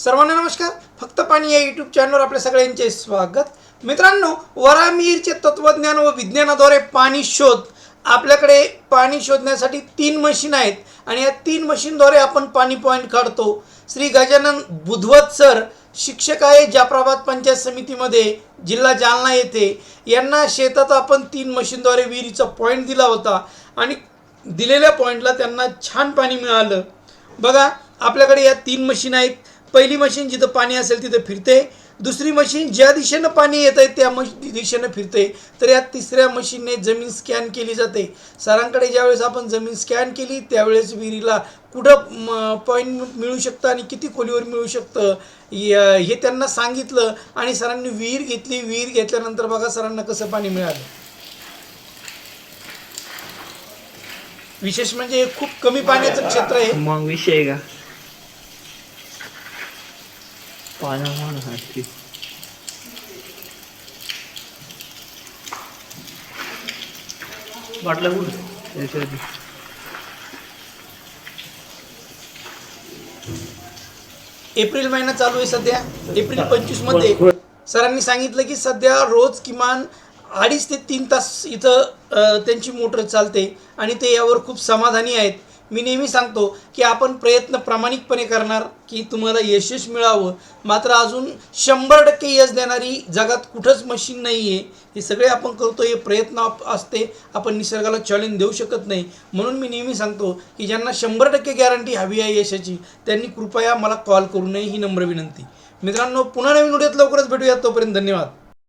सर्वांना नमस्कार. फक्त पाणी या यूट्यूब चॅनलवर आपल्या सगळ्यांचे स्वागत. मित्रांनो वरामीरचे तत्वज्ञान व विज्ञानाद्वारे पाणी शोध. आपल्याकडे पाणी शोधण्यासाठी तीन मशीन आहेत आणि या तीन मशीनद्वारे आपण पाणी पॉईंट काढतो. श्री गजानन बुधवत सर शिक्षक आहे जाफराबाद पंचायत समितीमध्ये जिल्हा जालना येथे. यांना शेतात आपण तीन मशीनद्वारे विहिरीचा पॉईंट दिला होता आणि दिलेल्या पॉईंटला त्यांना छान पाणी मिळालं. बघा आपल्याकडे या तीन मशीन आहेत. पहिली मशीन जिथं पाणी असेल तिथं फिरते. दुसरी मशीन ज्या दिशेनं पाणी येत आहे त्या मश दिशेनं फिरते. तर या तिसऱ्या मशीनने जमीन स्कॅन केली जाते. सरांकडे ज्यावेळेस आपण जमीन स्कॅन केली त्यावेळेस विहिरीला कुठं पॉईंट मिळू शकतं आणि किती खोलीवर मिळू शकतं हे त्यांना सांगितलं आणि सरांनी विहीर घेतली. विहीर घेतल्यानंतर बघा सरांना कसं पाणी मिळालं. विशेष म्हणजे खूप कमी पाण्याचं क्षेत्र आहे. मग विषय का? पाण्यासाठी बाटल्या कुठं? एप्रिल महिना चालू आहे सध्या. एप्रिल पंचवीसमध्ये सरांनी सांगितलं की सध्या रोज किमान अडीच ते तीन तास इथं अ, त्यांची मोटर चालते आणि ते यावर खूप समाधानी आहेत. मी नेहमी सांगतो की आपण प्रयत्न प्रामाणिकपणे करणार की तुम्हाला यशच मिळावं. मात्र अजून शंभर टक्के यश देणारी जगात कुठंच मशीन नाही आहे हे सगळे आपण करतो हे प्रयत्न असते. आपण निसर्गाला चॅलेंज देऊ शकत नाही. म्हणून मी नेहमी सांगतो की ज्यांना शंभर टक्के गॅरंटी हवी आहे यशाची त्यांनी कृपया मला कॉल करू नये ही नम्र विनंती. मित्रांनो पुन्हा नवीन व्हिडिओत लवकरच भेटूयात. तोपर्यंत धन्यवाद.